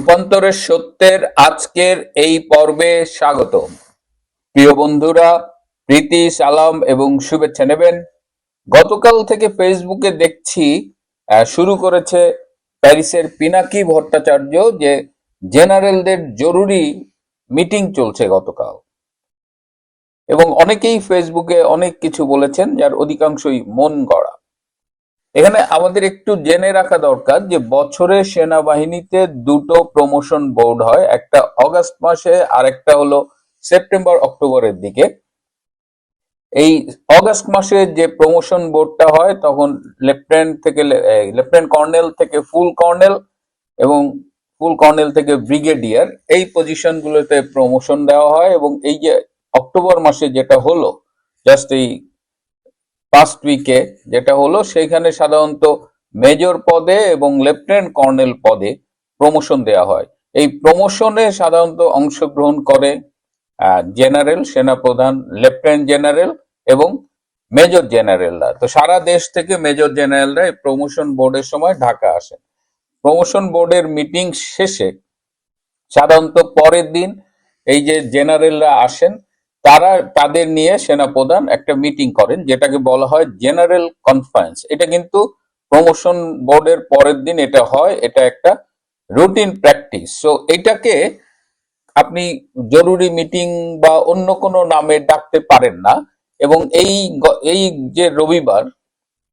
রূপান্তরের সত্যের আজকের এই পর্বে স্বাগত। প্রিয় বন্ধুরা, প্রীতি, সালাম এবং শুভেচ্ছা নেবেন। গতকাল থেকে ফেসবুকে দেখছি শুরু করেছে প্যারিসের পিনাকি ভট্টাচার্য যে জেনারেলদের জরুরি মিটিং চলছে গতকাল। এবং অনেকেই ফেসবুকে অনেক কিছু বলেছেন, যার অধিকাংশই মন গড়া। এখানে আমাদের একটু জেনে রাখা দরকার যে বছরে সেনাবাহিনীতে দুটো প্রমোশন বোর্ড হয়, একটা অগাস্ট মাসে আর একটা হলো সেপ্টেম্বর, অক্টোবরের দিকে। এই অগাস্ট মাসে যে প্রমোশন বোর্ডটা হয়, তখন লেফটেন্যান্ট থেকে লেফটেন্যান্ট কর্নেল থেকে ফুল কর্নেল এবং ফুল কর্নেল থেকে ব্রিগেডিয়ার এই পজিশনগুলোতে প্রমোশন দেওয়া হয় এবং এই যে অক্টোবর মাসে যেটা হলো জাস্ট এই ফার্স্ট উইকে যেটা হলো সেইখানে সাধারণত মেজর পদে এবং লেফটেন্যান্ট কর্নেল পদে প্রমোশন দেওয়া হয়। এই প্রমোশনে সাধারণত অংশগ্রহণ করে জেনারেল সেনাপ্রধান লেফটেন্যান্ট জেনারেল এবং মেজর জেনারেলরা তো সারা দেশ থেকে মেজর জেনারেলরা এই প্রমোশন বোর্ডের সময় ঢাকা আসেন প্রমোশন বোর্ডের মিটিং শেষে সাধারণত পরের দিন এই যে জেনারেলরা আসেন তারা তাদের নিয়ে সেনাপ্রধান একটা মিটিং করেন, যেটাকে বলা হয় জেনারেল কনফারেন্স এটা কিন্তু প্রমোশন বোর্ডের পরের দিন এটা হয়, এটা একটা রুটিন প্র্যাকটিস সো এটাকে আপনি জরুরি মিটিং বা অন্য কোনো নামে ডাকতে পারেন না। এবং এই এই যে রবিবার,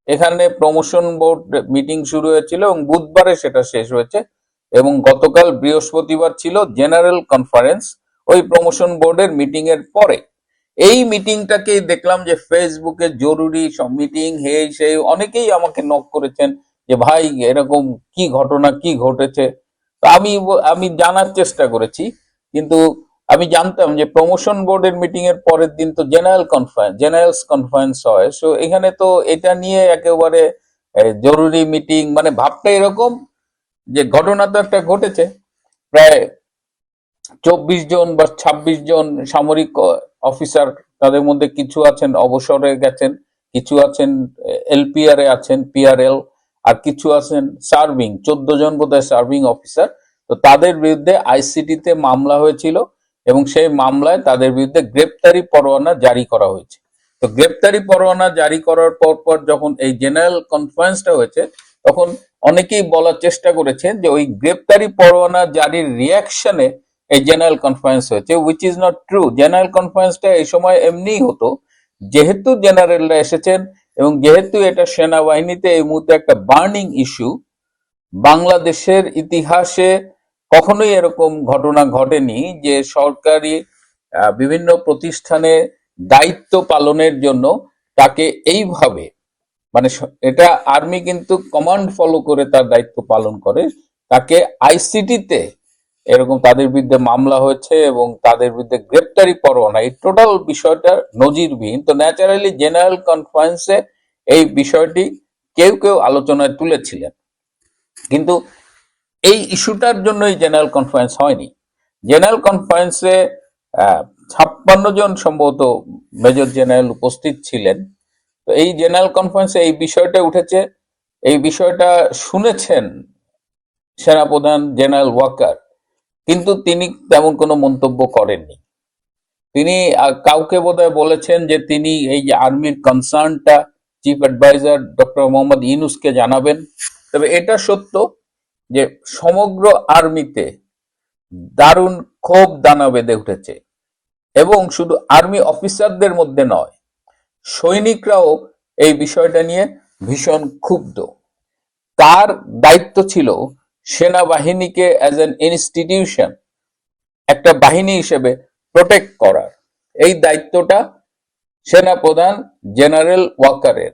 এখানে প্রমোশন বোর্ড মিটিং শুরু হয়েছিল এবং বুধবারে সেটা শেষ হয়েছে। এবং গতকাল বৃহস্পতিবার ছিল জেনারেল কনফারেন্স ওই প্রমোশন বোর্ডের মিটিং এর পরে। এই মিটিংটাকেই দেখলাম যে ফেসবুকে জরুরি সব মিটিং হে সেই, অনেকেই আমাকে নক করেছেন যে, ভাই, এরকম কি ঘটনা, কি ঘটেছে? তো আমি আমি জানার চেষ্টা করেছি, কিন্তু আমি জানতাম যে প্রমোশন বোর্ডের মিটিং এর পরের দিন তো জেনারেল কনফারেন্স জেনারেলস কনফারেন্স হয়। সো এখানে তো এটা নিয়ে একেবারে জরুরি মিটিং মানে ভাবটা এরকম যে ঘটনা তো একটা ঘটেছে। প্রায় চব্বিশ জন বা ছাব্বিশ জন সামরিক অফিসার তাদের মধ্যে কিছু আছেন, অবসরে গেছেন, কিছু আছেন এলপিআর এ আছেন, পিআরএল, আর কিছু আছেন সার্ভিং, চোদ্দ জন বোধহয় সার্ভিং অফিসার তো তাদের বিরুদ্ধে আইসিটিতে মামলা হয়েছিল এবং সেই মামলায় তাদের বিরুদ্ধে গ্রেপ্তারি পরোয়ানা জারি করা হয়েছে। তো গ্রেপ্তারি পরোয়ানা জারি করার পর পর যখন এই জেনারেল কনফারেন্সটা হয়েছে, তখন অনেকেই বলার চেষ্টা করেছেন যে ওই গ্রেপ্তারি পরোয়ানা জারির রিয়াকশনে এই জেনারেল কনফারেন্স হয়েছে which is not true general কনফারেন্সটা এই সময় এমনিই হতো, যেহেতু জেনারেলরা এসেছেন এবং যেহেতু এটা সেনাবাহিনীতে এই মুহূর্তে একটা বার্নিং ইস্যু বাংলাদেশের ইতিহাসে কখনোই এরকম ঘটনা ঘটেনি যে সরকারি বিভিন্ন প্রতিষ্ঠানে দায়িত্ব পালনের জন্য তাকে এইভাবে মানে এটা আর্মি কিন্তু কমান্ড ফলো করে তার দায়িত্ব পালন করে, তাকে আইসিটিতে এরকম তাদের বিরুদ্ধে মামলা হয়েছে এবং তাদের বিরুদ্ধে গ্রেপ্তারি পরোয়ানা। এই টোটাল বিষয়টা নজিরবিহীন। তো ন্যাচারালি জেনারেল কনফারেন্সে এই বিষয়টি কেউ কেউ আলোচনায় তুলেছিলেন। কিন্তু এই ইস্যুটার জন্যই জেনারেল কনফারেন্স হয়নি। জেনারেল কনফারেন্সে ছাপ্পান্ন জন সম্ভবত মেজর জেনারেল উপস্থিত ছিলেন। তো এই জেনারেল কনফারেন্সে এই বিষয়টা উঠেছে। এই বিষয়টা শুনেছেন সেনাপ্রধান জেনারেল ওয়াকার। কিন্তু তিনি তেমন কোনো মন্তব্য করেননি। তিনি কাউকে বোধহয় বলেছেন যে তিনি এই যে আর্মির কনসার্নটা চিফ অ্যাডভাইজার ডক্টর মোহাম্মদ ইউনুসকে জানাবেন। তবে এটা সত্য যে সমগ্র আর্মিতে দারুণ ক্ষোভ দানা বেঁধে উঠেছে এবং শুধু আর্মি অফিসারদের মধ্যে নয়, সৈনিকরাও এই বিষয়টা নিয়ে ভীষণ ক্ষুব্ধ। তার দায়িত্ব ছিল সেনাবাহিনীকে অ্যাজ এন ইনস্টিটিউশন একটা বাহিনী হিসেবে প্রোটেক্ট করার। এই দায়িত্বটা সেনাপ্রধান জেনারেল ওয়াকারের।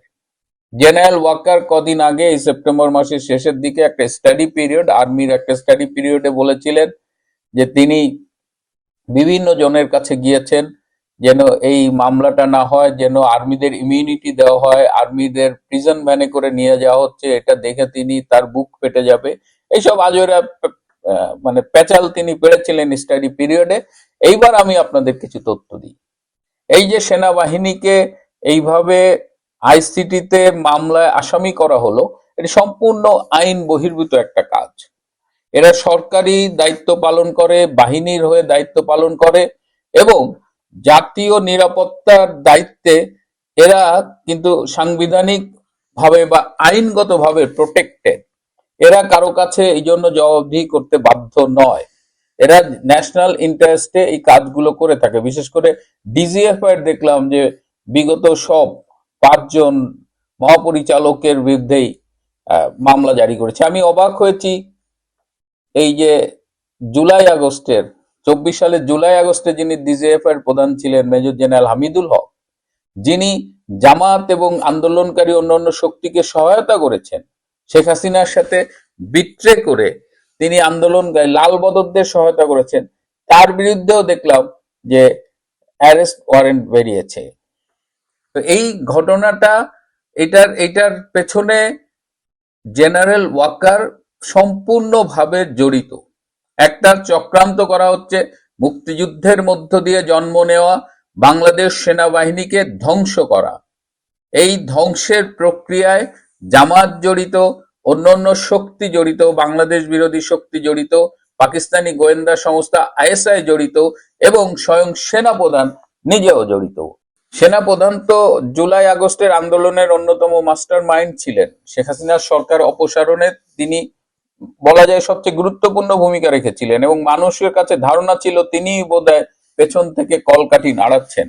জেনারেল ওয়াকার কদিন আগে, এই সেপ্টেম্বর মাসের শেষের দিকে একটা স্টাডি পিরিয়ড, আর্মির একটা স্টাডি পিরিয়ডে বলেছিলেন যে তিনি বিভিন্ন জনের কাছে গিয়েছেন যেন এই মামলাটা না হয়, যেন আর্মিদের ইমিউনিটি দেওয়া হয়, আর্মিদের প্রিজন ভ্যানে করে নিয়ে যাওয়া হচ্ছে, এটা দেখে তিনি তার বুক ফেটে যাবে। এইসব আজরা মানে পেঁচাল তিনি পেরেছিলেন স্টাডি পিরিয়ডে। এইবার আমি আপনাদের কিছু তথ্য দিই। এই যে সেনাবাহিনীকে এইভাবে আইসিটিতে মামলায় আসামি করা হলো, এটি সম্পূর্ণ আইন বহির্ভূত একটা কাজ। এরা সরকারি দায়িত্ব পালন করে, বাহিনীর হয়ে দায়িত্ব পালন করে এবং জাতীয় নিরাপত্তার দায়িত্বে এরা কিন্তু সাংবিধানিক ভাবে বা আইনগত ভাবে প্রোটেক্টেড এরা কারও কাছে এই জন্য জবাবদিহি করতে বাধ্য নয়। এরা ন্যাশনাল ইন্টারেস্টে এই কাজগুলো করে থাকে। বিশেষ করে ডিজিএফ এর দেখলাম যে বিগত সব পাঁচজন মহাপরিচালকের বিরুদ্ধেই মামলা জারি করেছে। আমি অবাক হয়েছি এই যে জুলাই আগস্টের, চব্বিশ সালে জুলাই আগস্টে যিনি ডিজিএফ এর প্রধান ছিলেন মেজর জেনারেল হামিদুল হক, যিনি জামাত এবং আন্দোলনকারী অন্যান্য শক্তিকে সহায়তা করেছেন শেখ হাসিনার সাথে বিট্রে করে তিনি আন্দোলন লাল বদরদের সহায়তা করেছেন। তার বিরুদ্ধেও দেখলাম যে অ্যারেস্ট ওয়ারেন্ট বেরিয়েছে। তো এই ঘটনাটা, এটার এটার পেছনে জেনারেল ওয়াকার সম্পূর্ণভাবে জড়িত। একটা চক্রান্ত করা হচ্ছে, মুক্তিযুদ্ধের মধ্য দিয়ে জন্ম নেওয়া বাংলাদেশ সেনাবাহিনীকে ধ্বংস করা। এই ধ্বংসের প্রক্রিয়ায় জামাত জড়িত, অন্যান্য শক্তি জড়িত, বাংলাদেশ বিরোধী শক্তি জড়িত, পাকিস্তানি গোয়েন্দা সংস্থা আইএসআই জড়িত এবং স্বয়ং সেনাপ্রধান নিজেও জড়িত। সেনাপ্রধান তো জুলাই আগস্টের আন্দোলনের অন্যতম মাস্টার মাইন্ড ছিলেন। শেখ হাসিনার সরকার অপসারণে তিনি বলা যায় সবচেয়ে গুরুত্বপূর্ণ ভূমিকা রেখেছিলেন এবং মানুষের কাছে ধারণা ছিল তিনিই বোধহয় পেছন থেকে কলকাঠি নাড়াচ্ছেন।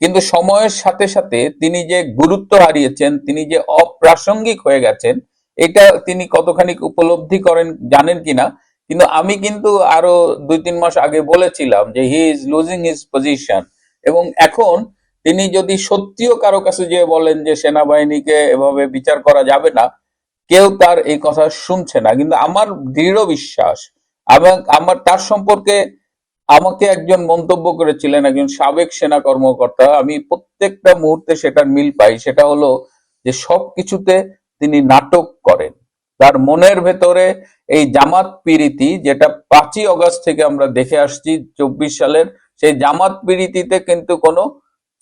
কিন্তু সময়ের সাথে সাথে তিনি যে গুরুত্ব হারিয়েছেন, তিনি যে অপ্রাসঙ্গিক হয়ে গেছেন, এটা তিনি কতখানি উপলব্ধি করেন, জানেন কিনা? কিন্তু আমি কিন্তু আরও দুই তিন মাস আগে বলেছিলাম যে he is losing his position এবং এখন তিনি যদি সত্যিও কারও কাছে যে বলেন যে সেনাবাহিনীকে এভাবে বিচার করা যাবে না, কেউ তার এই কথা শুনছে না। কিন্তু আমার দৃঢ় বিশ্বাস এবং আমার তার সম্পর্কে আমাকে একজন মন্তব্য করেছিলেন, একজন সাবেক সেনা কর্মকর্তা। আমি প্রত্যেকটা মুহূর্তে সেটার মিল পাই। সেটা হলো যে সবকিছুতে তিনি নাটক করেন। তার মনের ভেতরে এই জামাত পিরিতি, যেটা পাঁচই অগস্ট থেকে আমরা দেখে আসছি, চব্বিশ সালের, সেই জামাত পিরিতিতে কিন্তু কোনো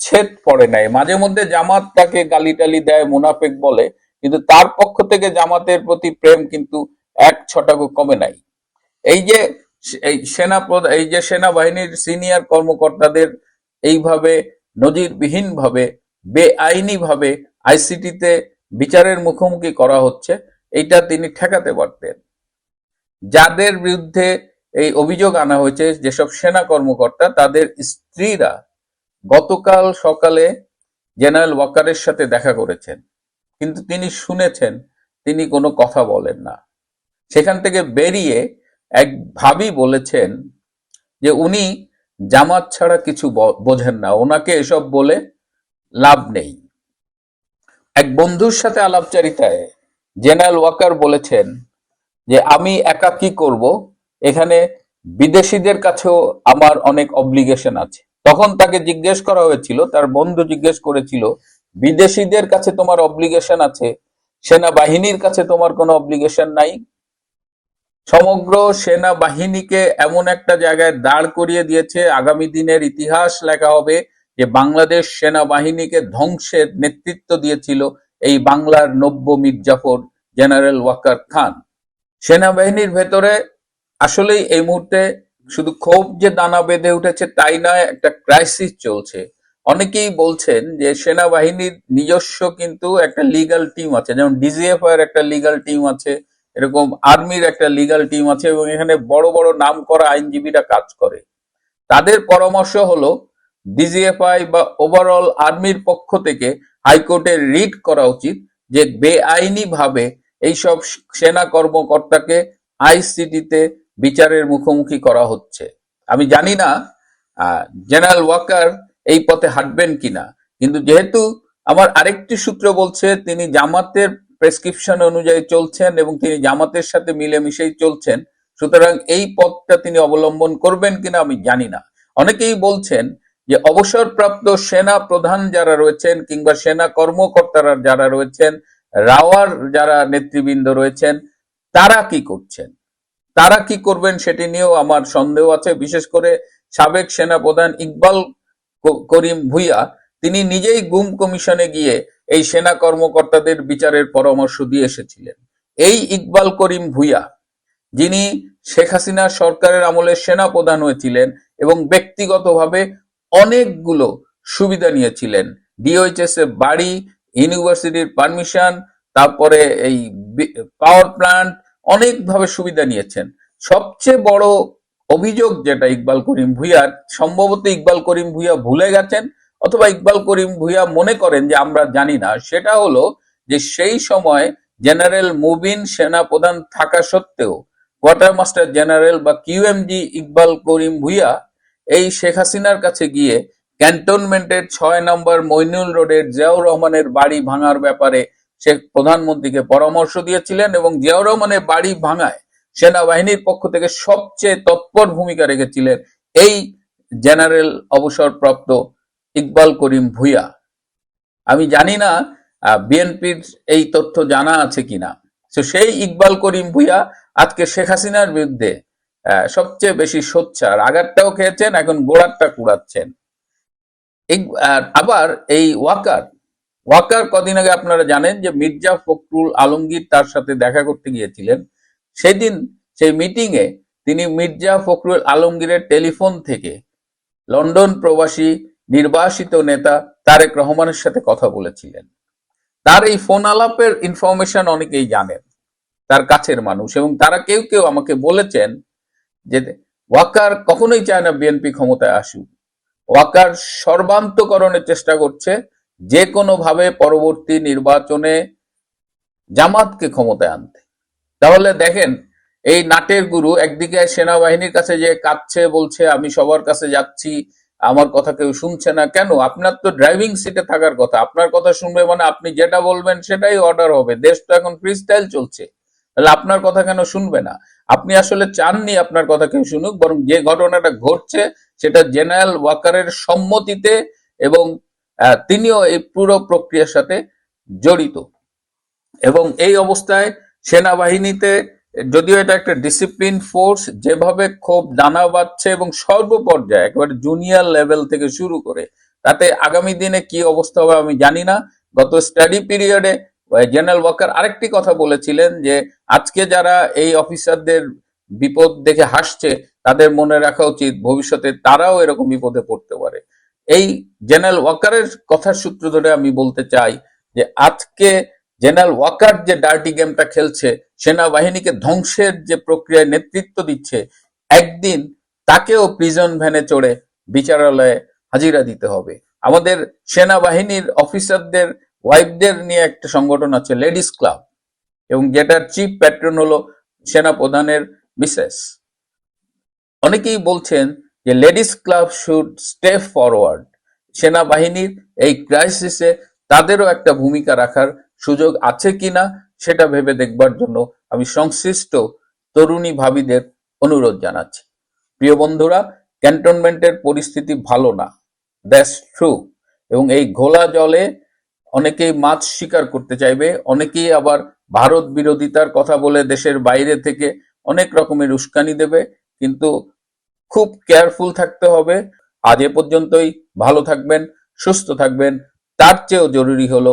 ছেদ পড়ে নাই। মাঝে মধ্যে জামাত তাকে গালিটালি দেয়, মুনাফেক বলে, কিন্তু তার পক্ষ থেকে জামাতের প্রতি প্রেম কিন্তু এক ছটাকও কমে নাই। এই যে এই সেনা এই যে সেনাবাহিনীর সিনিয়র কর্মকর্তাদের এইভাবে নজিরবিহীন ভাবে বেআইনি ভাবে আইসিটিতে বিচারের মুখোমুখি করা হচ্ছে, এইটা তিনি ঠেকাতে পারতেন। যাদের বিরুদ্ধে এই অভিযোগ আনা হয়েছে, যেসব সেনা কর্মকর্তা, তাদের স্ত্রীরা গতকাল সকালে জেনারেল ওয়াকারের সাথে দেখা করেছেন। কিন্তু তিনি শুনেছেন, তিনি কোনো কথা বলেন না। সেখান থেকে বেরিয়ে এক ভাবি বলেছেন যে উনি জামাত ছাড়া কিছু বোঝেন না। ওনাকে এসব বলে লাভ নেই। এক বন্ধুর সাথে আলাপচারিতায় জেনারেল ওয়াকার বলেছেন যে, আমি একা কি করব? এখানে বিদেশিদের কাছেও আমার অনেক অব্লিগেশন আছে। তখন তাকে জিজ্ঞেস করা হয়েছিল, তার বন্ধু জিজ্ঞেস করেছিল, বিদেশিদের কাছে তোমার অব্লিগেশন আছে? সেনাবাহিনীর কাছে তোমার কোনো অব্লিগেশন নাই? সমগ্র সেনাবাহিনীকে এমন একটা জায়গায় দাঁড় করিয়ে দিয়েছে। আগামী দিনের ইতিহাস লেখা হবে যে, বাংলাদেশ সেনাবাহিনীকে ধ্বংসের নেতৃত্ব দিয়েছিল এই বাংলার নব্য মির্জাফর জেনারেল ওয়াকার খান। সেনাবাহিনীর ভেতরে আসলেই এই মুহূর্তে শুধু ক্ষোভ যে দানা বেঁধে উঠেছে তাই নয়, একটা ক্রাইসিস চলছে। অনেকেই বলছেন যে, সেনাবাহিনীর নিজস্ব কিন্তু একটা লিগাল টিম আছে, যেমন ডিজিএফ এর একটা লিগাল টিম আছে এরকম আর্মির একটা লিগ্যাল টিম আছে এবং এখানে বড় বড় নাম করা আইনজীবীরা কাজ করে। তাদের পরামর্শ হলো ডিজিএফআই বা ওভারঅল আর্মির পক্ষ থেকে হাইকোর্টে রিট করা উচিত যে বেআইনি ভাবে এইসব সেনা কর্মকর্তাকে আইসিটিতে বিচারের মুখোমুখি করা হচ্ছে। আমি জানি না জেনারেল ওয়াকার এই পথে হাঁটবেন কিনা, কিন্তু যেহেতু আমার আরেকটি সূত্র বলছে, তিনি জামাতের প্রেসক্রিপশন অনুযায়ী চলছেন এবং তিনি জামাতের সাথে মিলেমিশেই চলছেন। সুতরাং এই পথটা তিনি অবলম্বন করবেন কিনা আমি জানি না। অনেকেই বলছেন যে অবসরপ্রাপ্ত সেনা প্রধান যারা রয়েছেন কিংবা সেনা কর্মকর্তারা যারা রয়েছেন, রাওয়ার যারা নেতৃবৃন্দ রয়েছেন, তারা কি করছেন? তারা কি করবেন সেটি নিয়েও আমার সন্দেহ আছে। বিশেষ করে সাবেক সেনাপ্রধান ইকবাল করিম ভুইয়া, তিনি নিজেই গুম কমিশনে গিয়ে এই সেনা কর্মকর্তাদের বিচারের পরামর্শ দিয়ে এসেছিলেন। এই ইকবাল করিম ভুইয়া, যিনি শেখ হাসিনা সরকারের আমলে সেনা প্রধান হয়েছিলেন এবং ব্যক্তিগতভাবে অনেকগুলো সুবিধা নিয়েছিলেন। ডিওএইচএস এর বাড়ি, ইউনিভার্সিটির পারমিশন, তারপরে এই পাওয়ার প্ল্যান্ট, অনেকভাবে সুবিধা নিয়েছেন। সবচেয়ে বড় অভিযোগ যেটা ইকবাল করিম ভুইয়ার, সম্ভবত ইকবাল করিম ভুইয়া ভুলে গেছেন অথবা ইকবাল করিম ভুইয়া মনে করেন যে আমরা জানি না, সেটা হলো যে সেই সময় জেনারেল মুবিন সেনা প্রধান থাকা সত্ত্বেও কোয়ার্টার মাস্টার জেনারেল বা কিউএমজি ইকবাল করিম ভুইয়া এই শেখ হাসিনার কাছে গিয়ে ক্যান্টনমেন্টের ছয় নম্বর মইনুল রোডের জিয়াউর রহমানের বাড়ি ভাঙার ব্যাপারে শেখ প্রধানমন্ত্রীকে পরামর্শ দিয়েছিলেন এবং জিয়াউর রহমানের বাড়ি ভাঙায় সেনাবাহিনীর পক্ষ থেকে সবচেয়ে তৎপর ভূমিকা রেখেছিলেন এই জেনারেল অবসরপ্রাপ্ত ইকবাল করিম ভুইয়া। আমি জানি না বিএনপির এই তথ্য জানা আছে কিনা। সেই ইকবাল করিম ভুইয়া আজকে শেখ হাসিনার বিরুদ্ধে সবচেয়ে বেশি সোচ্চার। আগারটাও খেয়েছেন, এখন গোড়ারটা কুড়াচ্ছেন। আবার এই ওয়াকার ওয়াকার কদিন আগে আপনারা জানেন যে মির্জা ফখরুল আলমগীর তার সাথে দেখা করতে গিয়েছিলেন। সেদিন সেই মিটিং এ তিনি মির্জা ফখরুল আলমগীরের টেলিফোন থেকে লন্ডন প্রবাসী নির্বাসিত নেতা তারেক রহমানের সাথে কথা বলেছিলেন। তার এই ফোন আলাপের ইনফরমেশন অনেকেই জানেন। তার কাছের মানুষ এবং তারা কেউ কেউ আমাকে বলেছেন যে, ওয়াকার কখনোই চায় না বিএনপি ক্ষমতায় আসুক। ওয়াকার সর্বান্তকরণের চেষ্টা করছে যে কোনো ভাবে পরবর্তী নির্বাচনে জামাতকে ক্ষমতায় আনতে। তাহলে দেখেন, এই নাটের গুরু একদিকে সেনাবাহিনীর কাছে যে কাঁদছে, বলছে, আমি সবার কাছে যাচ্ছি আমার কথা কেউ শুনছে না। কেন? আপনার তো ড্রাইভিং সিটে থাকার কথা। আপনার কথা শুনবে মানে আপনি যেটা বলবেন সেটাই অর্ডার হবে। দেশ তো এখন ফ্রিস্টাইল চলছে। তাহলে আপনার কথা কেন শুনবে না? আপনি আসলে চাননি আপনার কথা কেউ শুনুক, বরং যে ঘটনাটা ঘটছে সেটা জেনারেল ওয়াকারের সম্মতিতে এবং তিনিও এই পুরো প্রক্রিয়ার সাথে জড়িত। এবং এই অবস্থায় সেনাবাহিনীতে যদিও এটা একটা ডিসিপ্লিন ফোর্স যেভাবে ক্ষোভ দানা বাঁধছে এবং সর্বপর্যায়ে একেবারে জুনিয়র লেভেল থেকে শুরু করে, তাতে আগামী দিনে কি অবস্থা হবে আমি জানি না। গত স্টাডি পিরিয়ডে জেনারেল ওয়াকার আরেকটি কথা বলেছিলেন যে, আজকে যারা এই অফিসারদের বিপদ দেখে হাসছে, তাদের মনে রাখা উচিত ভবিষ্যতে তারাও এরকম বিপদে পড়তে পারে। এই জেনারেল ওয়াকারের কথার সূত্র ধরে আমি বলতে চাই যে, আজকে জেনারেল ওয়াকার যে ডার্টি গেমটা খেলছে, সেনাবাহিনীকে ধ্বংসের যে প্রক্রিয়ায় নেতৃত্ব দিচ্ছে, একদিন তাকেও প্রিজন ভ্যানে চড়ে বিচারালয়ে হাজিরা দিতে হবে। আমাদের সেনাবাহিনীর অফিসারদের ওয়াইফদের নিয়ে একটা সংগঠন আছে লেডিস ক্লাব এবং যেটার চিফ প্যাট্রন হলো সেনা প্রধানের মিসেস অনেকেই বলছেন যে ladies club should step forward সেনাবাহিনীর এই ক্রাইসিসে তাদেরও একটা ভূমিকা রাখার সুযোগ আছে কিনা সেটা ভেবে দেখবার জন্য আমি সংশ্লিষ্ট তরুণী ভাবিদের অনুরোধ জানাচ্ছি। প্রিয় বন্ধুরা, ক্যান্টনমেন্টের পরিস্থিতি ভালো না। দ্যাটস ট্রু এবং এই ঘোলা জলে অনেকেই মাছ শিকার করতে চাইবে, অনেকেই আবার ভারত বিরোধিতার কথা বলে দেশের বাইরে থেকে অনেক রকমের উস্কানি দেবে, কিন্তু খুব কেয়ারফুল থাকতে হবে। আজ এ পর্যন্তই। ভালো থাকবেন, সুস্থ থাকবেন। তার চেয়েও জরুরি হলো